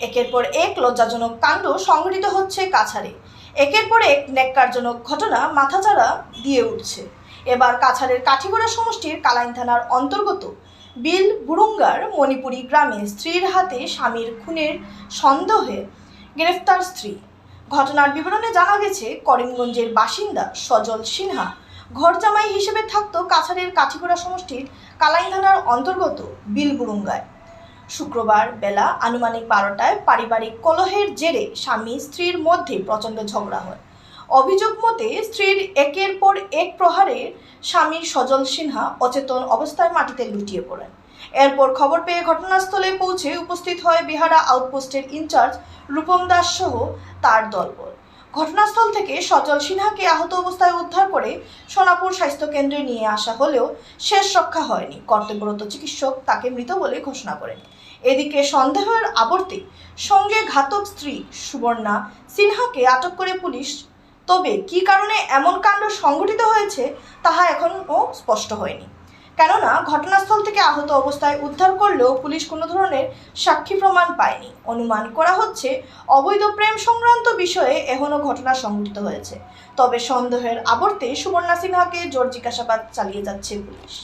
একের পর এক লজ্জাজনক কাণ্ড সংঘটিত হচ্ছে কাছাড়ে। একের পর এক ন্যাক্কারজনক ঘটনা মাথাচাড়া দিয়ে উঠছে। এবার কাছাড়ের কাঠিগড়া সমষ্টির কালাইন থানার অন্তর্গত বিল বুরুঙ্গার মণিপুরি গ্রামে স্ত্রীর হাতে স্বামীর খুনের সন্দেহে গ্রেফতার স্ত্রী। ঘটনার বিবরণে জানা গেছে, করিমগঞ্জের বাসিন্দা সজল সিনহা ঘরজামাই হিসেবে থাকত কাছাড়ের কাঠিগড়া সমষ্টির কালাইন থানার অন্তর্গত বিলবুরুঙ্গায় শুক্রবার বেলা আনুমানিক বারোটায় পারিবারিক কলহের জেরে স্বামী স্ত্রীর মধ্যে প্রচণ্ড ঝগড়া হয়। অভিযোগ মতে, স্ত্রীর একের পর এক প্রহারে স্বামীর সজল সিনহা অচেতন অবস্থায় মাটিতে লুটিয়ে পড়েন। এরপর খবর পেয়ে ঘটনাস্থলে পৌঁছে উপস্থিত হয় বিহারা আউটপোস্টের ইনচার্জ রূপম দাস সহ তার দলবল। ঘটনাস্থল থেকে সজল সিনহাকে আহত অবস্থায় উদ্ধার করে সোনাপুর স্বাস্থ্য কেন্দ্রে নিয়ে আসা হলেও শেষ রক্ষা হয়নি। কর্তব্যরত চিকিৎসক তাকে মৃত বলে ঘোষণা করেন। এদিকে সন্দেহের আবর্তে সঙ্গে ঘাতক স্ত্রী সুবর্ণা সিনহাকে আটক করে পুলিশ। তবে কী কারণে এমন কাণ্ড সংঘটিত হয়েছে, তাহা এখনও স্পষ্ট হয়নি। কেননা ঘটনাস্থল থেকে আহত অবস্থায় উদ্ধার করলেও পুলিশ কোনো ধরনের সাক্ষী প্রমাণ পায়নি। অনুমান করা হচ্ছে, অবৈধ প্রেম সংক্রান্ত বিষয়ে এখনও ঘটনা সংঘটিত হয়েছে। তবে সন্দেহের আবর্তে সুবর্ণা সিনহাকে জোর জিজ্ঞাসাবাদ চালিয়ে যাচ্ছে পুলিশ।